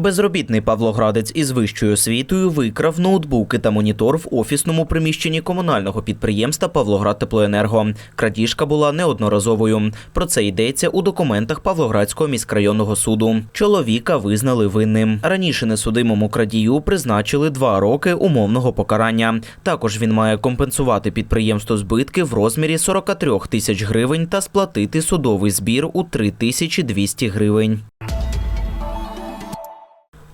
Безробітний Павлоградець із вищою освітою викрав ноутбуки та монітор в офісному приміщенні комунального підприємства Павлоград Теплоенерго. Крадіжка була неодноразовою. Про це йдеться у документах Павлоградського міськрайонного суду. Чоловіка визнали винним. Раніше несудимому крадію призначили два роки умовного покарання. Також він має компенсувати підприємству збитки в розмірі 43 тисяч гривень та сплатити судовий збір у 3200 гривень.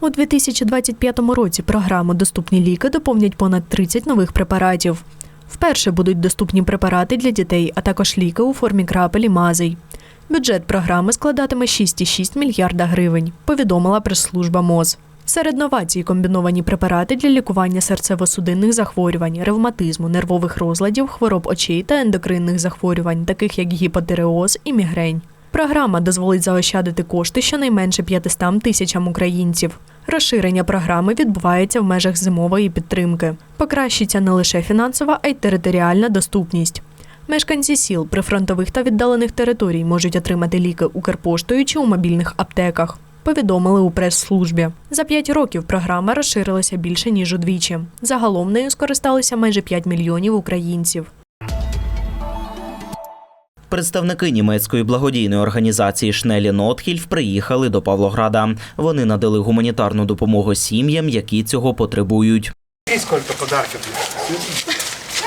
У 2025 році програму Доступні ліки доповнять понад 30 нових препаратів. Вперше будуть доступні препарати для дітей, а також ліки у формі крапель і мазей. Бюджет програми складатиме 6,6 мільярда гривень, повідомила прес-служба МОЗ. Серед новацій комбіновані препарати для лікування серцево-судинних захворювань, ревматизму, нервових розладів, хвороб очей та ендокринних захворювань, таких як гіпотиреоз і мігрень. Програма дозволить заощадити кошти щонайменше 500 тисячам українців. Розширення програми відбувається в межах зимової підтримки. Покращиться не лише фінансова, а й територіальна доступність. Мешканці сіл, прифронтових та віддалених територій можуть отримати ліки Укрпоштою чи у мобільних аптеках. Повідомили у прес-службі. За п'ять років програма розширилася більше ніж удвічі. Загалом нею скористалися майже 5 мільйонів українців. Представники німецької благодійної організації Шнелі Нотхільф приїхали до Павлограда. Вони надали гуманітарну допомогу сім'ям, які цього потребують. Скільки сколько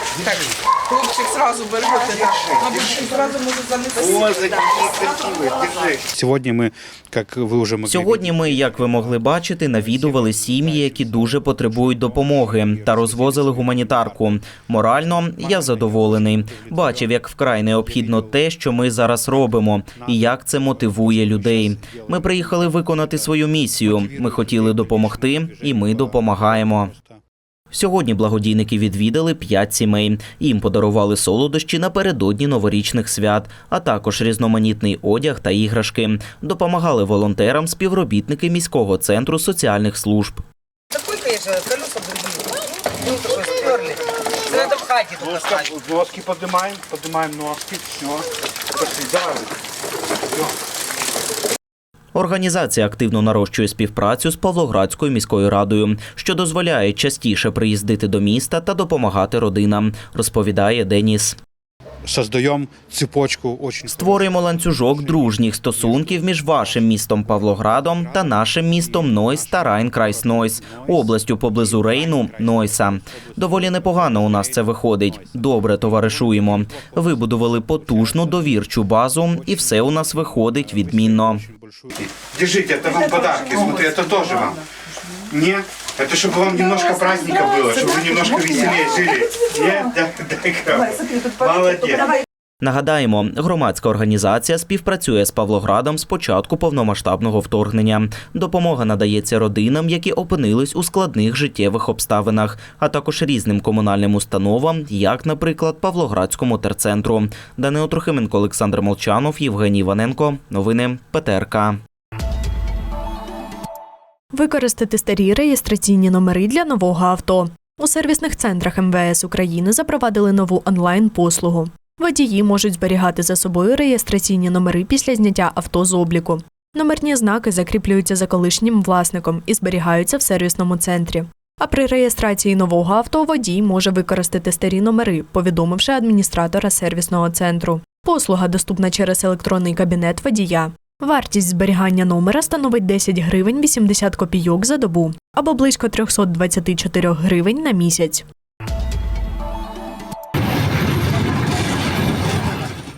подарков? Хлопчик сразу берете, да. Мабуть, сразу може занести. О, какие красивые, держи. Сегодня мы, как вы уже могли Сьогодні ми, як ви могли бачити, навідували сім'ї, які дуже потребують допомоги, та розвозили гуманітарку. Морально я задоволений. Бачив, як вкрай необхідно те, що ми зараз робимо, і як це мотивує людей. Ми приїхали виконати свою місію. Ми хотіли допомогти, і ми допомагаємо. Сьогодні благодійники відвідали п'ять сімей. Їм подарували солодощі напередодні новорічних свят, а також різноманітний одяг та іграшки. Допомагали волонтерам співробітники міського центру соціальних служб. Носки, поднимаем, поднимаем носки. Все. Пошли, давай. Всё. Організація активно нарощує співпрацю з Павлоградською міською радою, що дозволяє частіше приїздити до міста та допомагати родинам, розповідає Деніс. Создаем цепочку очень Створюємо ланцюжок дружніх стосунків між вашим містом Павлоградом та нашим містом Нойс та Райнкрайс Нойс, областю поблизу Рейну Нойса. Доволі непогано у нас це виходить. Добре товаришуємо. Вибудували потужну довірчу базу, і все у нас виходить відмінно. Держите, это вам подарки. Смотри, это тоже вам. Не? Это чтобы вам немножко праздника было, чтобы вы немножко веселее жили. Не? Да, дай-ка. Молодец. Нагадаємо, громадська організація співпрацює з Павлоградом з початку повномасштабного вторгнення. Допомога надається родинам, які опинились у складних життєвих обставинах, а також різним комунальним установам, як, наприклад, Павлоградському терцентру. Данило Трохименко, Олександр Молчанов, Євгеній Іваненко. Новини ПТРК. Використати старі реєстраційні номери для нового авто. У сервісних центрах МВС України запровадили нову онлайн-послугу. Водії можуть зберігати за собою реєстраційні номери після зняття авто з обліку. Номерні знаки закріплюються за колишнім власником і зберігаються в сервісному центрі. А при реєстрації нового авто водій може використати старі номери, повідомивши адміністратора сервісного центру. Послуга доступна через електронний кабінет водія. Вартість зберігання номера становить 10 гривень 80 копійок за добу або близько 324 гривень на місяць.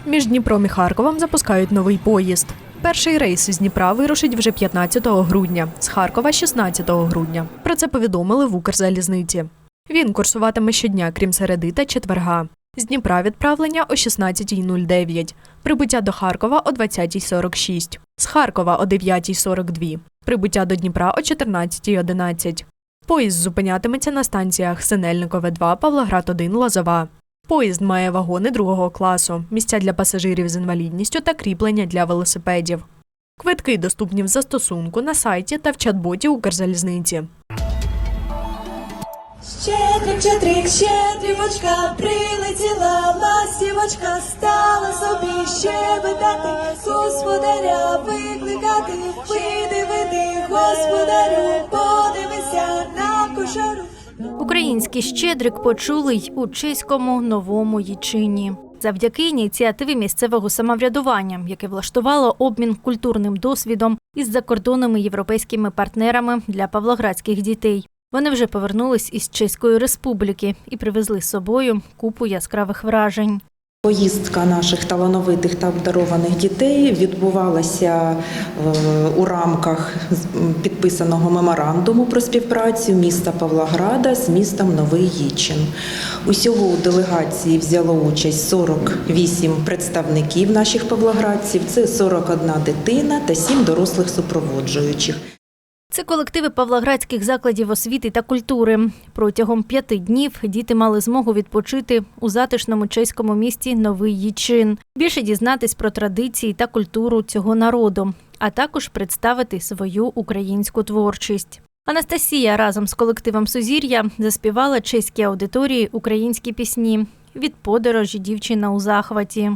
Між Дніпром і Харковом запускають новий поїзд. Перший рейс із Дніпра вирушить вже 15 грудня, з Харкова 16 грудня. Про це повідомили в Укрзалізниці. Він курсуватиме щодня, крім середи та четверга. З Дніпра відправлення о 16.09, прибуття до Харкова о 20.46, з Харкова о 9.42, прибуття до Дніпра о 14.11. Поїзд зупинятиметься на станціях Синельникове 2, Павлоград 1, Лозова. Поїзд має вагони другого класу, місця для пасажирів з інвалідністю та кріплення для велосипедів. Квитки доступні в застосунку на сайті та в чат-боті Укрзалізниці. Щедрик, щедрик, щедрівочка, прилетіла ластівочка, стала собі щебетати, господаря викликати, види, види, господарю, подивися на кошару. Український щедрик почули й у чеському новому Їчині. Завдяки ініціативі місцевого самоврядування, яке влаштувало обмін культурним досвідом із закордонними європейськими партнерами для павлоградських дітей. Вони вже повернулись із Чеської республіки і привезли з собою купу яскравих вражень. Поїздка наших талановитих та обдарованих дітей відбувалася е, у рамках підписаного меморандуму про співпрацю міста Павлограда з містом Новий Їчин. Усього у делегації взяло участь 48 представників наших павлоградців. Це 41 дитина та 7 дорослих супроводжуючих. Це колективи павлоградських закладів освіти та культури. Протягом п'яти днів діти мали змогу відпочити у затишному чеському місті Новий Їчин, більше дізнатись про традиції та культуру цього народу, а також представити свою українську творчість. Анастасія разом з колективом Сузір'я заспівала чеській аудиторії українські пісні. Від подорожі дівчина у захваті.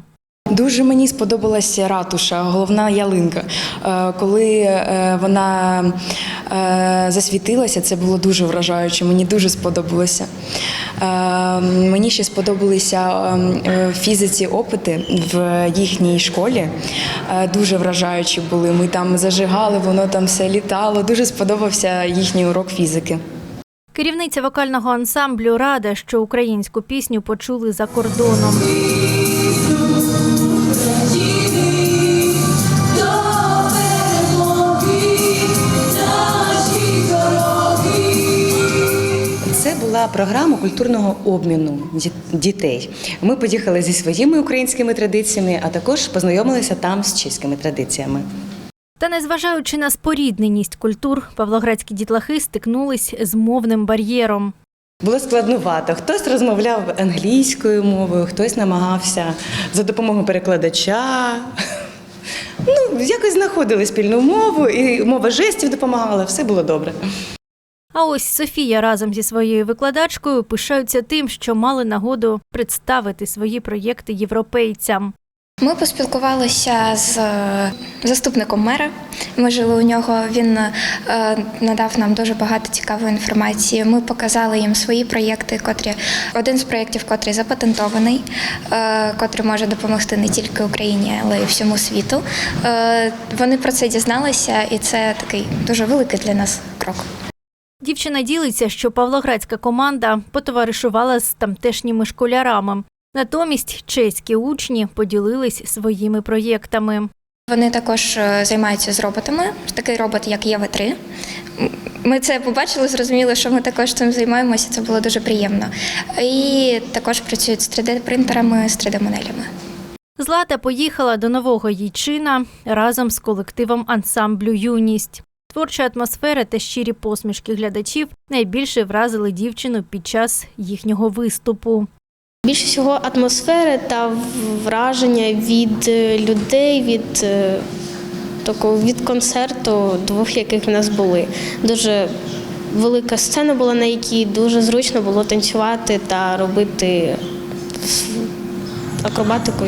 Дуже мені сподобалася ратуша, головна ялинка. Е, Коли е, вона е, засвітилася, це було дуже вражаюче. Мені дуже сподобалося. Мені ще сподобалися е, фізиці опити в їхній школі. Дуже вражаючі були. Ми там зажигали, воно там все літало. Дуже сподобався їхній урок фізики. Керівниця вокального ансамблю рада, що українську пісню почули за кордоном. Це була програма культурного обміну дітей. Ми поїхали зі своїми українськими традиціями, а також познайомилися там з чеськими традиціями. Та незважаючи на спорідненість культур, павлоградські дітлахи стикнулись з мовним бар'єром. Було складнувато. Хтось розмовляв англійською мовою, хтось намагався за допомогою перекладача. Ну, якось знаходили спільну мову, і мова жестів допомагала, все було добре. А ось Софія разом зі своєю викладачкою пишаються тим, що мали нагоду представити свої проєкти європейцям. Ми поспілкувалися з е, заступником мера. Ми жили у нього. Він е, надав нам дуже багато цікавої інформації. Ми показали їм свої проєкти, котрі один з проєктів, котрий запатентований, е, котрий може допомогти не тільки Україні, але й всьому світу. Вони про це дізналися, і це такий дуже великий для нас крок. Дівчина ділиться, що павлоградська команда потоваришувала з тамтешніми школярами. Натомість чеські учні поділились своїми проєктами. Вони також е, займаються з роботами. Такий робот, як Єва 3 Ми це побачили, зрозуміли, що ми також цим займаємося. Це було дуже приємно. І також працюють з 3D-принтерами, з 3D-моделями. Злата поїхала до нового Їйчина разом з колективом ансамблю Юність. Творча атмосфера та щирі посмішки глядачів найбільше вразили дівчину під час їхнього виступу. Більше всього атмосфери та враження від е, людей, від е, від концерту, двох яких в нас були. Дуже велика сцена була, на якій дуже зручно було танцювати та робити акробатику.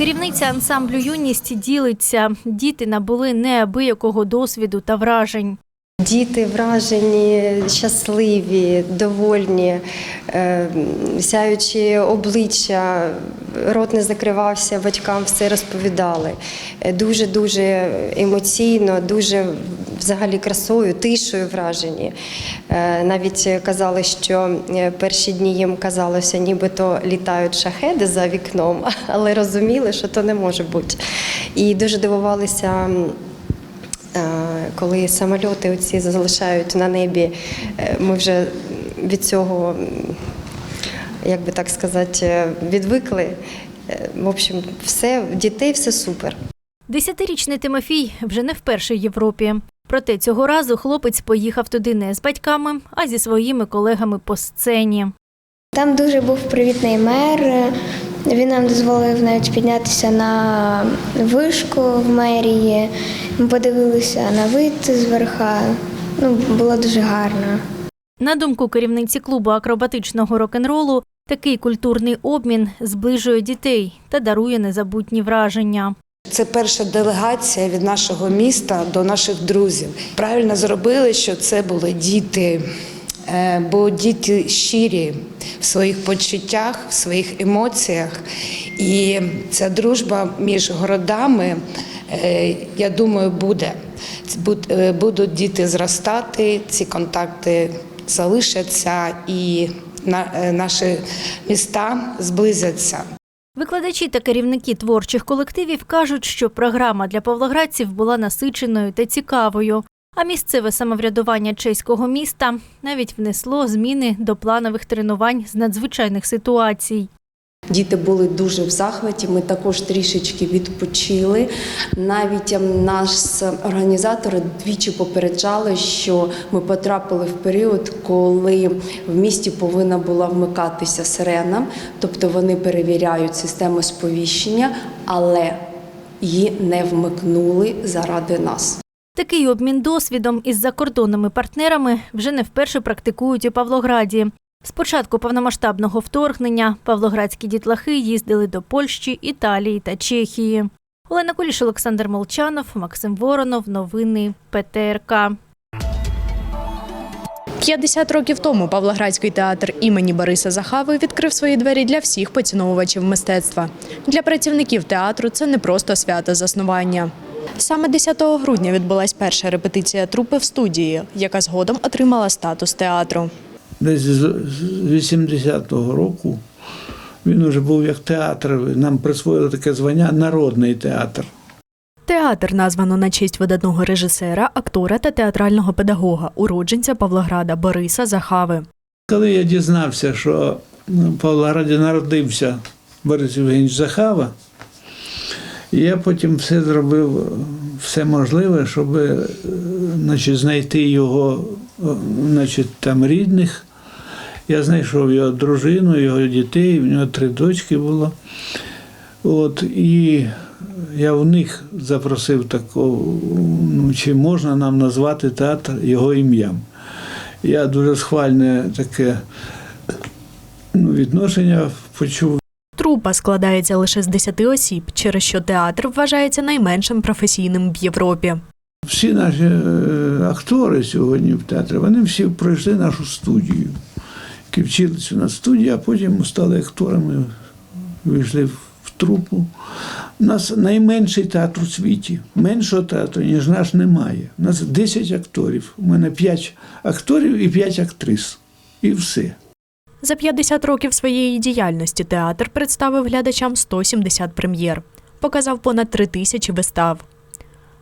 Керівниця ансамблю Юність ділиться. Діти набули неабиякого досвіду та вражень. Діти вражені, щасливі, довольні, е, сяючі обличчя, рот не закривався, батькам все розповідали. Е, Дуже-дуже емоційно, дуже взагалі красою, тишою вражені. Е, Навіть казали, що перші дні їм казалося, нібито літають шахеди за вікном, але розуміли, що то не може бути. І дуже дивувалися. Е, коли самольоти оці залишають на небі, е, ми вже від цього, як би так сказати, відвикли. Е, В общем, все, дітей все супер. Десятирічний Тимофій вже не вперше в Європі. Проте цього разу хлопець поїхав туди не з батьками, а зі своїми колегами по сцені. Там дуже був привітний мер. Він нам дозволив навіть піднятися на вишку в мерії. Ми подивилися на вид зверха. Ну, було дуже гарно. На думку керівниці клубу акробатичного рок-н-ролу, такий культурний обмін зближує дітей та дарує незабутні враження. Це перша делегація від нашого міста до наших друзів. Правильно зробили, що це були діти, бо діти щирі в своїх почуттях, в своїх емоціях. І ця дружба між городами, е, я думаю, буде. Е, Будуть діти зростати, ці контакти залишаться і на- е, наші міста зблизяться. Викладачі та керівники творчих колективів кажуть, що програма для павлоградців була насиченою та цікавою. А місцеве самоврядування чеського міста навіть внесло зміни до планових тренувань з надзвичайних ситуацій. Діти були дуже в захваті. Ми також трішечки відпочили. Навіть ем, нас організатори двічі попереджали, що ми потрапили в період, коли в місті повинна була вмикатися сирена, тобто вони перевіряють систему сповіщення, але її не вмикнули заради нас. Такий обмін досвідом із закордонними партнерами вже не вперше практикують у Павлограді. З початку повномасштабного вторгнення павлоградські дітлахи їздили до Польщі, Італії та Чехії. Олена Куліш, Олександр Молчанов, Максим Воронов. Новини ПТРК. 50 років тому Павлоградський театр імені Бориса Захави відкрив свої двері для всіх поціновувачів мистецтва. Для працівників театру це не просто свято заснування. Саме 10 грудня відбулась перша репетиція трупи в студії, яка згодом отримала статус театру. Десь з з 80-го року він вже був як театр. Нам присвоїли таке звання Народний театр. Театр названо на честь видатного режисера, актора та театрального педагога, уродженця Павлограда Бориса Захави. Коли я дізнався, що в Павлограді народився Борис Євгенійович Захава, я потім все зробив, все можливе, щоб е, значить, знайти його е, значить, там, рідних. Я знайшов його дружину, його дітей, в нього три дочки було. От, і я в них запросив такого, ну, чи можна нам назвати театр його ім'ям. Я дуже схвальне таке ну, відношення почув. Трупа складається лише з 10 осіб, через що театр вважається найменшим професійним в Європі. Всі наші е, актори сьогодні в театрі, вони всі пройшли нашу студію, які вчилися на студії, а потім стали акторами, вийшли в трупу. У нас найменший театр у світі. Меншого театру, ніж наш, немає. У нас 10 акторів. У мене 5 акторів і 5 актрис. І все. За 50 років своєї діяльності театр представив глядачам 170 прем'єр, показав понад 3 тисячі вистав.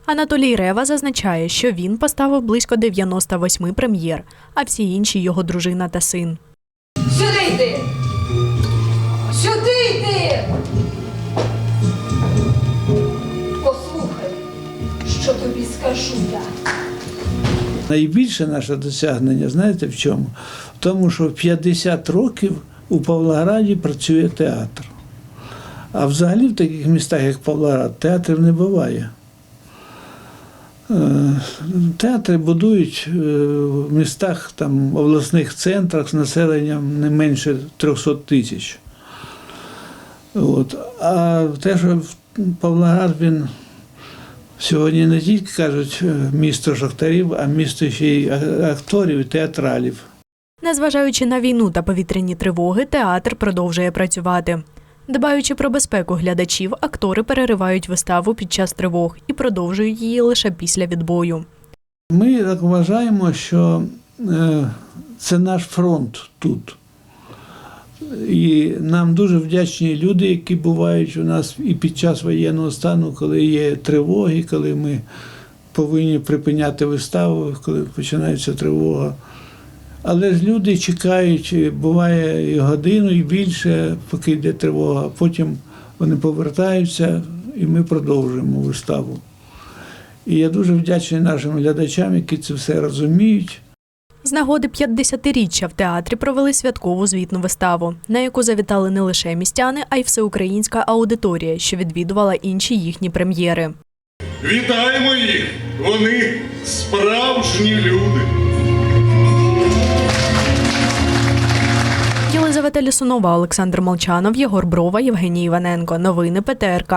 Анатолій Рева зазначає, що він поставив близько 98 прем'єр, а всі інші його дружина та син. Сюди йди! Сюди йди! Послухай, що тобі скажу я. Найбільше наше досягнення, знаєте в чому? В тому, що 50 років у Павлограді працює театр. А взагалі в таких містах, як Павлоград, театрів не буває. Е, Театри будують е, в містах, там, обласних центрах з населенням не менше 300 тисяч. От. А те, що Павлоград він Сьогодні не тільки кажуть е, місто шахтарів, а місто ще й акторів і театралів. Незважаючи на війну та повітряні тривоги, театр продовжує працювати. Дбаючи про безпеку глядачів, актори переривають виставу під час тривог і продовжують її лише після відбою. Ми так вважаємо, що е, це наш фронт тут. І нам дуже вдячні люди, які бувають у нас і під час воєнного стану, коли є тривоги, коли ми повинні припиняти виставу, коли починається тривога. Але ж люди чекають, буває і годину, і більше, поки йде тривога. Потім вони повертаються, і ми продовжуємо виставу. І я дуже вдячний нашим глядачам, які це все розуміють. З нагоди 50-річчя в театрі провели святкову звітну виставу, на яку завітали не лише містяни, а й всеукраїнська аудиторія, що відвідувала інші їхні прем'єри. Вітаємо їх! Вони справжні люди. Єлизавета Лісунова, Олександр Молчанов, Єгор Брова, Євгеній Іваненко. Новини ПТРК.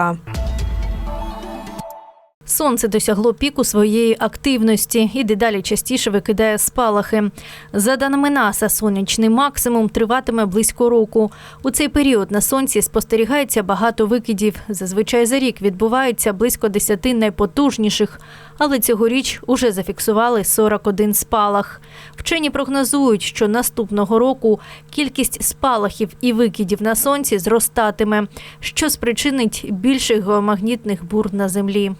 Сонце досягло піку своєї активності і дедалі частіше викидає спалахи. За даними НАСА, сонячний максимум триватиме близько року. У цей період на сонці спостерігається багато викидів. Зазвичай за рік відбувається близько 10 найпотужніших, але цьогоріч уже зафіксували 41 спалах. Вчені прогнозують, що наступного року кількість спалахів і викидів на сонці зростатиме, що спричинить більших геомагнітних бур на землі.